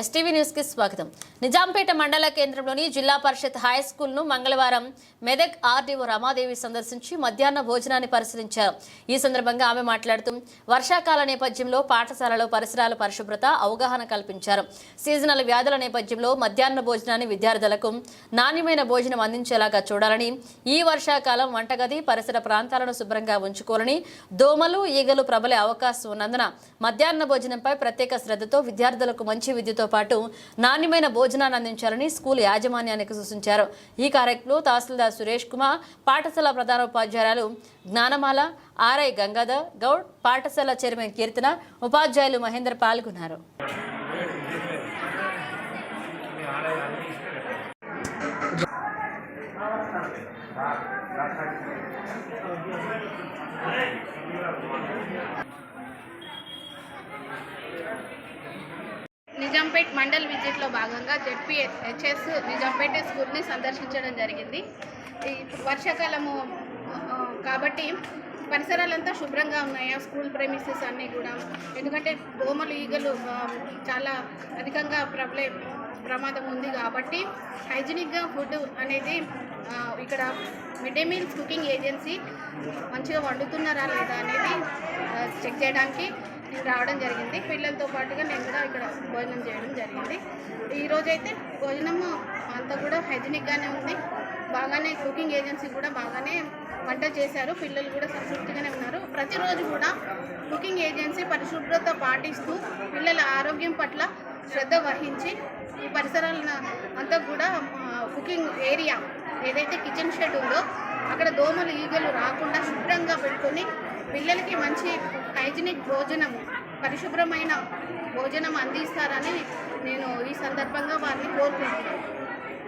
STV న్యూస్కి స్వాగతం. నిజాంపేట మండల కేంద్రంలోని జిల్లా పరిషత్ హై స్కూల్ను మంగళవారం మెదక్ ఆర్డీఓ రమాదేవి సందర్శించి మధ్యాహ్న భోజనాన్ని పరిశీలించారు. ఈ సందర్భంగా ఆమె మాట్లాడుతూ వర్షాకాల నేపథ్యంలో పాఠశాలలో పరిసరాల పరిశుభ్రత అవగాహన కల్పించారు. సీజనల్ వ్యాధుల నేపథ్యంలో మధ్యాహ్న భోజనాన్ని విద్యార్థులకు నాణ్యమైన భోజనం అందించేలాగా చూడాలని ఈ వర్షాకాలం వంటగది పరిసర ప్రాంతాలను శుభ్రంగా ఉంచుకోవాలని దోమలు ఈగలు ప్రబలే అవకాశం ఉన్నందున మధ్యాహ్న భోజనంపై ప్రత్యేక శ్రద్ధతో విద్యార్థులకు మంచి విద్యుత్ పాటు నాణ్యమైన భోజనాన్ని అందించాలని స్కూల్ యాజమాన్యానికి సూచించారు. ఈ కార్యక్రమంలో తహసీల్దార్ సురేష్ కుమార్ పాఠశాల ప్రధానోపాధ్యాయురాలు జ్ఞానమాల ఆర్ఐ గంగాధర్ గౌడ్ పాఠశాల చైర్మన్ కీర్తన ఉపాధ్యాయులు మహేందర్ పాల్గొన్నారు. నిజాంపేట్ మండల్ విజిట్లో భాగంగా జెడ్పీ హెచ్ఎస్ నిజాంపేట స్కూల్ని సందర్శించడం జరిగింది. వర్షాకాలము కాబట్టి పరిసరాలంతా శుభ్రంగా ఉన్నాయా. స్కూల్ ప్రెమిసెస్ అన్నీ కూడా. ఎందుకంటే దోమలు ఈగలు చాలా అధికంగా ప్రబలే ప్రమాదం ఉంది కాబట్టి హైజీనిక్గా ఫుడ్ అనేది ఇక్కడ mid day meals cooking agency మంచిగా వండుతున్నారా లేదా అనేది చెక్ చేయడానికి రావడం జరిగింది. పిల్లలతో పాటుగా నేను కూడా ఇక్కడ భోజనం చేయడం జరిగింది. ఈరోజైతే భోజనము అంతా కూడా హైజీనిక్గానే ఉంది. బాగానే కుకింగ్ ఏజెన్సీ కూడా బాగానే వంట చేశారు. పిల్లలు కూడా సంతృప్తిగానే ఉన్నారు. ప్రతిరోజు కూడా కుకింగ్ ఏజెన్సీ పరిశుభ్రత పాటిస్తూ పిల్లల ఆరోగ్యం పట్ల శ్రద్ధ వహించి ఈ పరిసరాలను అంతా కూడా కుకింగ్ ఏరియా ఏదైతే కిచెన్ షెడ్ ఉందో అక్కడ దోమలు ఈగలు రాకుండా శుభ్రంగా పెట్టుకొని పిల్లలకి మంచి హైజినిక్ భోజనం పరిశుభ్రమైన భోజనం అందిస్తారని నేను ఈ సందర్భంగా వారిని కోరుకుంటున్నాను.